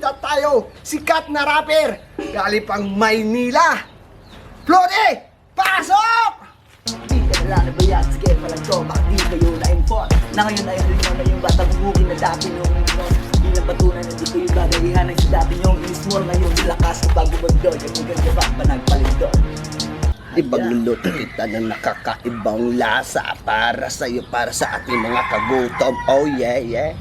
bisita tayo. Sikat na rapper. Galing pang Maynila. Flore, pasok! Nila na ba yan? Sige, palang to, bakit di kayo na-inform? Na ngayon ay halima na yung batang hugin na dati nung inom Bilang patunan na di kayo gagayihan ng dati nyong inismol Ngayon nilakas na bago magdo Yung maganda pa pa nagpalindol Ipagluluto kita ng nakakaibang lasa para sa iyo, para sa ating mga kagutom. Oh yeah, yeah.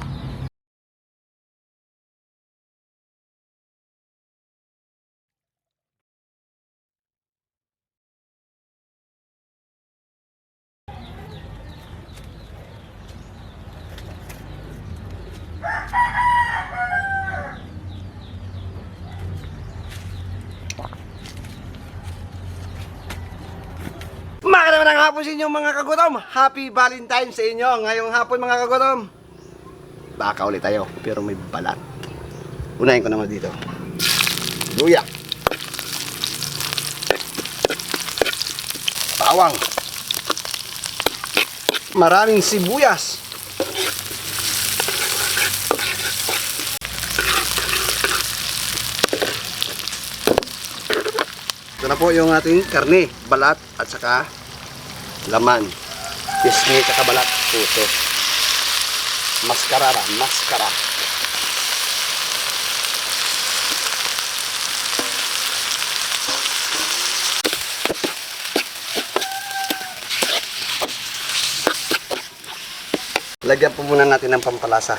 Magandang ng hapon sa inyo mga kagutom. Happy Valentine sa inyo. Ngayong hapon mga kagutom. Baka ulit tayo, pero may balat. Unahin ko naman dito. Luya. Bawang. Maraming sibuyas. Ito na po yung ating karne, balat at saka laman. Pisngi at balat, puto. Maskarara, maskara. Lagyan po muna natin ng pampalasa.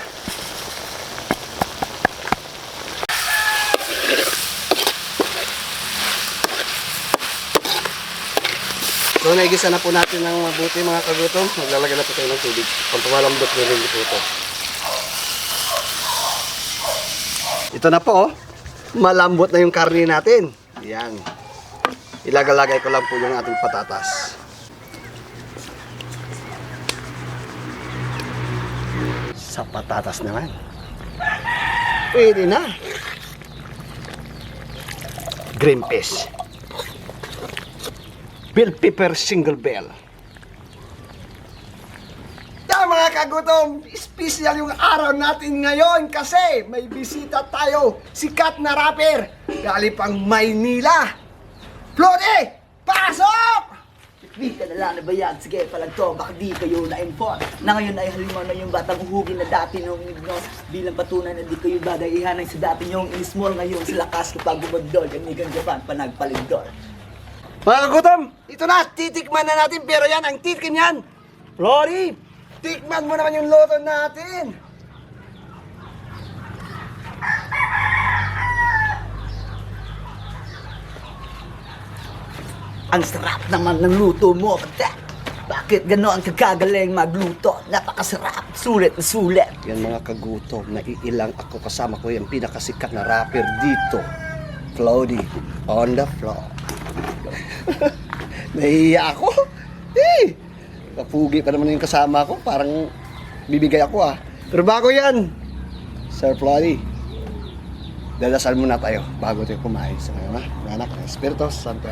So naigisa na po natin ng mabuti mga kagutom. Maglalagay na po tayo ng tubig. Pampamalambot na rin po ito. Ito na po oh. Malambot na yung karne natin. Yan. Ilagalagay ko lang po yung ating patatas. Sa patatas naman. Pwede na. Green peas. Bell pepper single bell. Yeah, mga kagutom, special yung araw natin ngayon kasi may bisita tayo, sikat na rapper, galing pang Maynila. Flore, pasok! Di ka nila na ba yan? Sige, palang to, bakit di kayo na-inform? Na ngayon ay halima na yung batang hugin na dati nung inom Bilang patunan na di kayo gagayihan ng sa dati nyong inismol Ngayon sa lakas kapag bumagdol Yung nigang Japan pa nagpalindol Mga kagutom, ito na, titikman na natin pero yan, ang tikim yan. Flori, tikman mo naman yung loto natin. Ang sarap naman ng luto mo, pata. Bakit gano'n kagagaling magluto? Napakasarap, sulit na sulit. Yan mga kagutom, naiilang ako kasama ko yung pinakasikat na rapper dito. Cloudy, on the floor. Nahihiya ako. Eh, kapugi pa naman yung kasama ko. Parang bibigay ako ah. Pero bago yan, Sir Flody, dadasal muna tayo bago tayo kumain sa ngayon ha. Mga anak Espiritu Santo.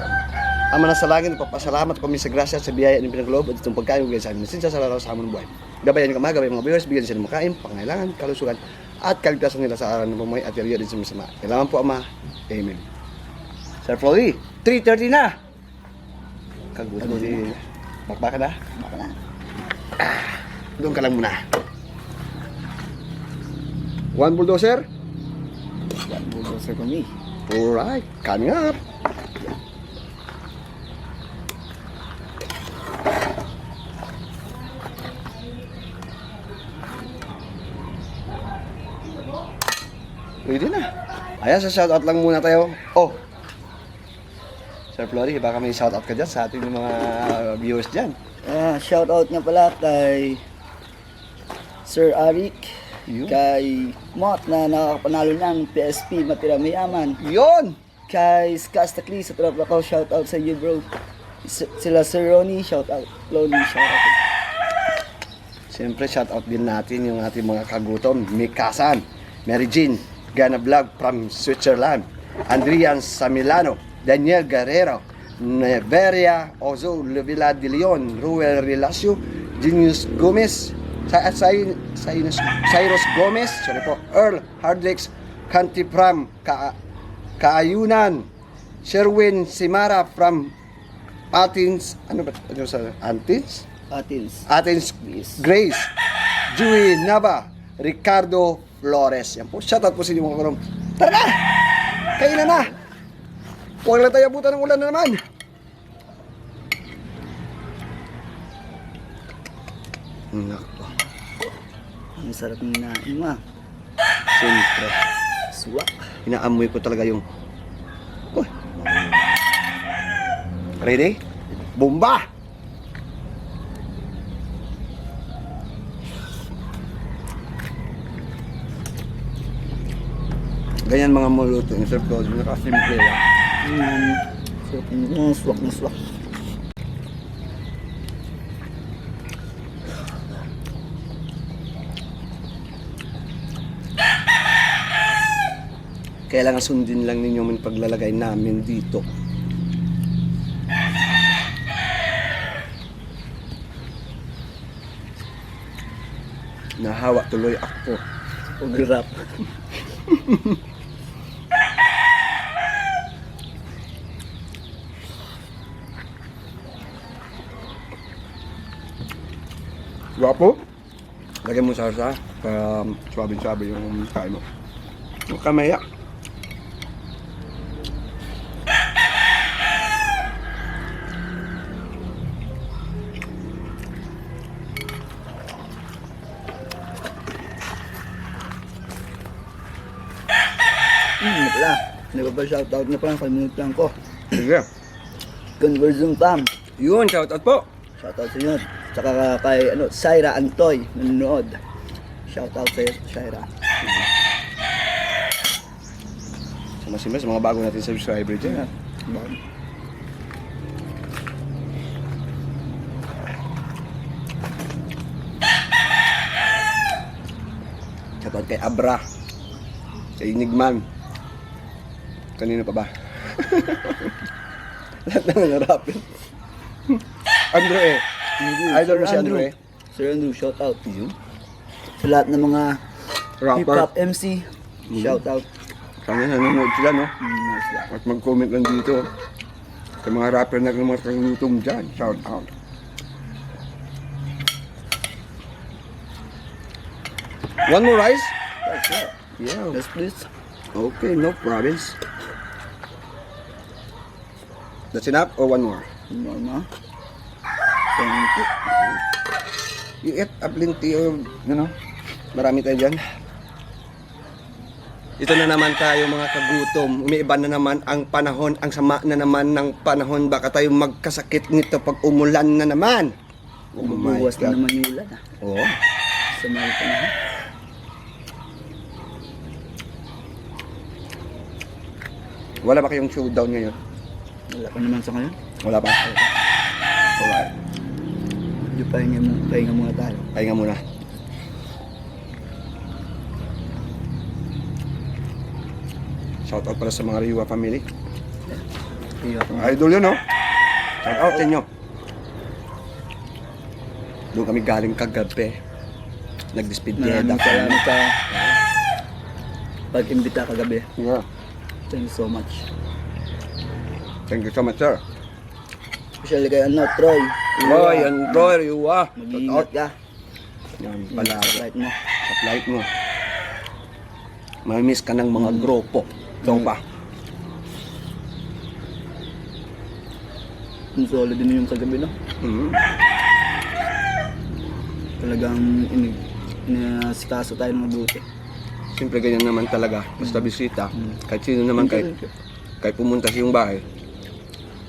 Ama na sa langit, papasalamat kami sa grasya sa biyaya ng pinaglob at itong pagkain bigay sa amin. Sinsa sa laraw sa amon buhay. Gabayan ka mga gabay mga viewers, bigyan sila makain, pangailangan, kalusugan, at kaligtasan nila sa araw ng pamay at yariyo din sa masama. Kailangan po Ama. Amen. Sir Flody, 3.30 na. Kagutom din. Bakbaka na? Baka na. Doon ka lang muna. One bulldozer. Bulldozer ko ni. Alright, coming up. Pwede na. Ayan, sa shoutout lang muna tayo. Oh! Sir Flory, baka may shoutout ka dyan sa ating mga viewers dyan. Ah, shout out nga pala kay Sir Arik, Yun. kay Mot na nakakapanalo ng PSP Matira Mayaman, Yun! kay Skastakli sa tropa ko, shout out sa iyo bro. S- sila Sir Ronnie, shout out. Lonnie, shout out. Siyempre, shoutout din natin yung ating mga kagutom. Mikasan, Mary Jean, Gana Vlog from Switzerland, Adrian Samilano, Daniel Guerrero, Neveria Ozo, Luvila de Leon, Ruel Relacio, Genius Gomez, Sa- Sa- Cyrus, Cyrus Gomez, sorry po, Earl Hardricks, Kantipram, Ka Kaayunan, Sherwin Simara from Athens, ano ba? Ano sa Athens? Atils. Athens Greece. Grace, Dewey Nava, Ricardo Flores. Yan po. Shoutout po sa inyo mga karom. Tara na! Kailan na! Huwag lang tayo abutan ng ulan na naman. Nako. Ang sarap ng nain mo. ah. Siyempre. Swak. Inaamoy ko talaga yung... Uy. Ready? Bomba! Ganyan mga muluto. Yung sarap ko. Nakasimple lang. Mm. Swak na swak na swak. Kailangan sundin lang ninyo yung paglalagay namin dito. Nahawa tuloy ako. Ugrap. Guwapo. Lagyan mo sarsa para swabe-swabe yung kain mo. Huwag ka maya. Hmm, wala. Nagpa-shoutout na pa, kalimutan ko. Sige. Conversion Fam. Yun, shoutout po. Shoutout sa inyo. Tsaka kay ano, Syra Antoy, nanonood. Shoutout sa iyo, Syra. Sa masimba, sa mga bago natin subscriber dyan. Bakit? Shoutout kay Abra. Sa Inigman. Kanino pa ba? Lahat na nangarapin. Andre eh. Idol mo si Andre eh. Sir Andrew, shoutout. Yun. Sa lahat ng mga Rapper. hip-hop MC, shoutout. Sana nanonood sila, no? Mm, lang. At mag-comment lang dito. Sa mga rapper na mga kagutong dyan. Shout out. One more rice? Yeah. Yes, please. Okay, no problems. That's enough or one more? Mama. Thank you. You eat a plenty of, you know, marami tayo dyan. Ito na naman tayo mga kagutom. Umiiba na naman ang panahon, ang sama na naman ng panahon. Baka tayo magkasakit nito pag umulan na naman. Oh my Buwas na naman yung ulan ah. Oo. Sa mga panahon. Wala ba kayong showdown ngayon? Wala pa naman sa ngayon. Wala pa? Alright. Di pahinga, pahinga muna tayo. Pahinga muna. Shout out pala sa mga Riwa family. Iya. Idol yun, no? Shout out sa inyo. Doon kami galing kagabi. Nagdispideda Maraming salamat sa pag-imbita kagabi. Yeah. Thank you so much. Thank you so much, sir. Especially kay ano, Troy. Roy, and Roy, Riwa. Mag-iingat ka. Yan Pala flight mo. Sa flight mo. Mamimiss ka ng mga grupo. Tropa. Ang solid din yung kagabi, no? Mhm. Talagang inig, inasikaso tayo ng mabuti. Siyempre ganyan naman talaga. Basta bisita. Kahit sino naman kahit, kahit pumunta sa iyong bahay.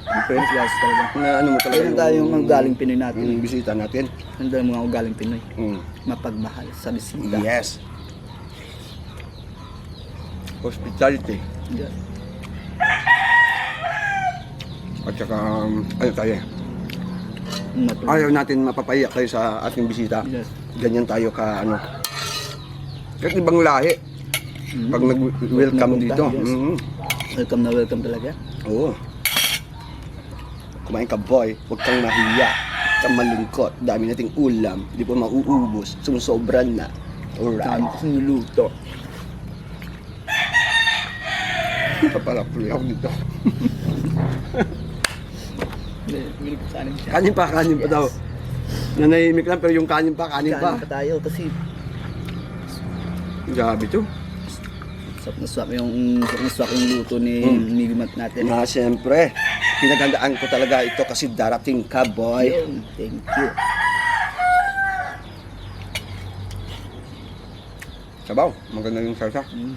First class talaga. Na ano mo talaga. Meron tayong mga ugaling Pinoy natin. Yung bisita natin. Meron tayong mga ugaling Pinoy. Mm. Mapagmahal sa bisita. Yes. Hospitality. Yeah. At saka, um, ano tayo. Matu- Ayaw natin mapapahiya kayo sa ating bisita. Yes. Ganyan tayo ka, ano. Kahit ibang lahi. Mm. Pag nag-welcome dito. yes. Mhm. Welcome na welcome talaga. Oo. Kumain ka boy, huwag kang mahiya. Kang malungkot. Dami nating ulam. Di pa mauubos. Sumusobra na. Dami Alright. kasi niluto. pala tuloy ako dito. Ko kanin siya. Kanin pa, kanin pa Yes. daw. Nanahimik lang pero yung kanin pa, kanin pa. Kanin pa tayo kasi Grabe to. swap na swap yung swap na swap yung luto ni Hmm. Milimat natin. Na siyempre, pinagandaan ko talaga ito kasi darating ka, boy. Thank you. Sabaw, maganda yung salsa. Mm.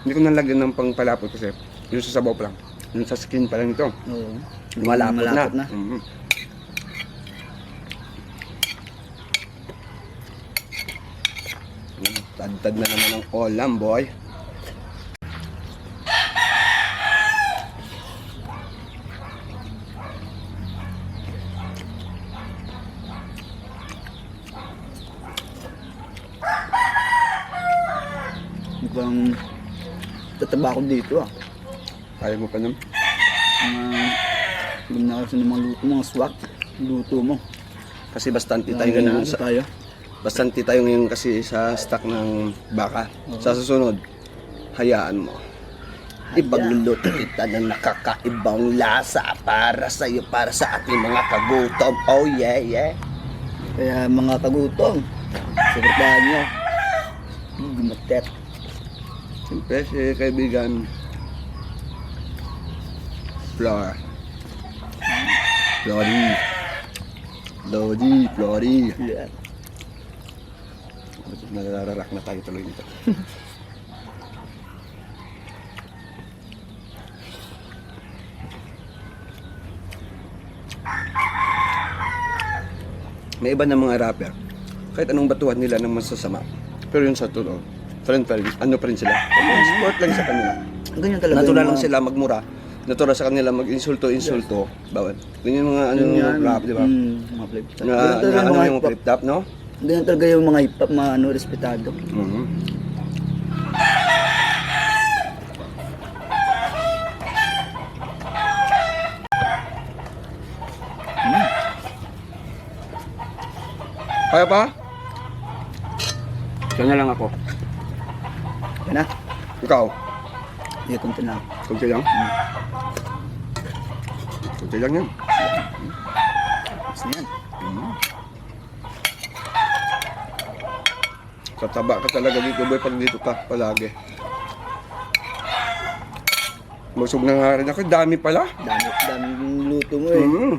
Hindi ko nalagyan ng pangpalapot kasi yung sa sabaw pa lang. Yung sa skin pa lang ito. Oo. Lumalapot, Malapot na. na. Mhm. Mm, Tad-tad na naman ang olam, boy. Tataba ako dito ah. Kaya mo pa naman. Mga alam na kasi ng mga luto, mga swak. Luto mo. Kasi bastante tayo na sa, tayo. bastante tayo ngayon kasi sa stock ng baka. Sa susunod, hayaan mo. Ipagluluto kita ng nakakaibang lasa para sa iyo, para sa ating mga kagutom. Oh yeah, yeah. Kaya mga kagutom, suportahan nyo. Gumatet. Siyempre, si kaibigan Flora. Flori. Flori, Flori. Yeah. Nalararak na tayo tuloy dito. May iba na mga rapper. Kahit anong batuhan nila ng masasama. Pero yun sa totoo, friend pa rin, ano pa rin sila. Sport lang sa kanila. Ganyan talaga. Natural yung lang sila magmura. Natural sa kanila mag-insulto-insulto. Bawat. Ganyan mga ano, Ganyan. rap, di ba? Mm, mga flip top. Na, Ganyan talaga na, ano mga yung hip-hop. flip top, no? Ganyan talaga yung mga hip-hop, mga ano, respetado. Mhm. Kaya pa? Diyan na lang ako. Yan na. Ikaw, Hindi konti na. kunti lang. Kunti lang yan. Gusto niyan. Tataba ka talaga dito, boy, pag dito ka palagi. Busog na nga rin ako, dami pala. Dami, daming luto mo eh. Mm.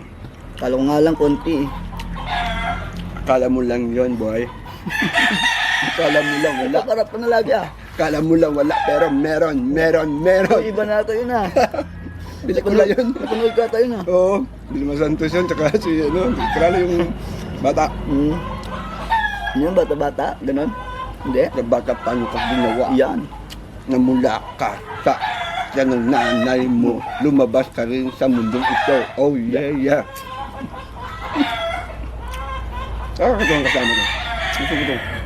Kala ko nga lang konti eh. Kala mo lang yon boy. Kala mo lang wala. Nakarap pa na lagi ah. Kala mo lang wala, pero meron, meron, meron. Iba na ito yun ah. Bili ko na yun. Napanood ka tayo na. Oo, Vilma Santos yun, tsaka si, ano, kralo yung bata. Hmm. Ano yung bata-bata? Ganon? Hindi? Na bata paano ka ginawa? Yan. Na mula ka sa yan ng nanay mo, lumabas ka rin sa mundong ito. Oh, yeah, yeah. Ah, ito ang kasama ko. Gusto ko ito.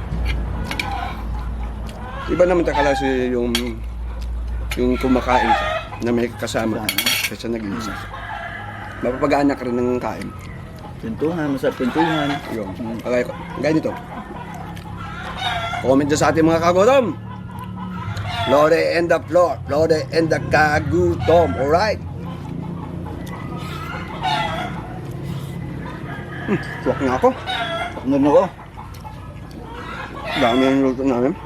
Iba naman takala si yung yung kumakain siya na may kasama kaysa nag-iisa. Mapapag-anak rin ng kain. Pintuhan, masarap pintuhan. Yun. Okay, gaya nito. Comment sa ating mga kagutom. Lore and the floor. Lore and the kagutom. Alright? Hmm, tuwak na ako. Ano na ko? Dami ang luto namin.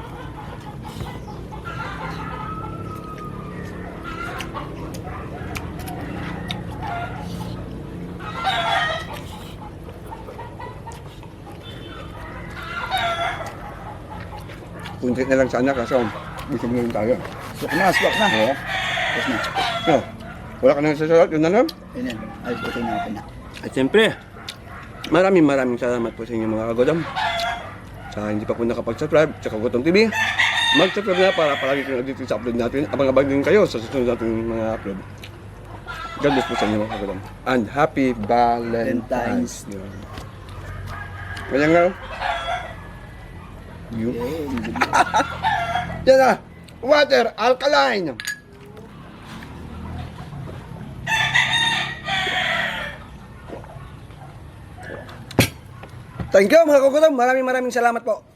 Kunti na lang sana kaso busog na rin tayo. Swak na, swak na. Oo. Tapos na. So, wala ka nang sasalat, yun na lang. Yun yan. Ayos, na, okay na. At siyempre, maraming maraming salamat po sa inyo mga kagodam. Sa hindi pa po nakapag-subscribe sa Kagodam TV, mag-subscribe na para palagi kayo dito sa upload natin. Abang-abang din kayo sa susunod natin mga upload. God bless po sa inyo mga kagodam. And happy Valentine's Day. Ganyan nga. Yun. Yan na. Water, alkaline. Thank you mga kagodam. Maraming maraming salamat po.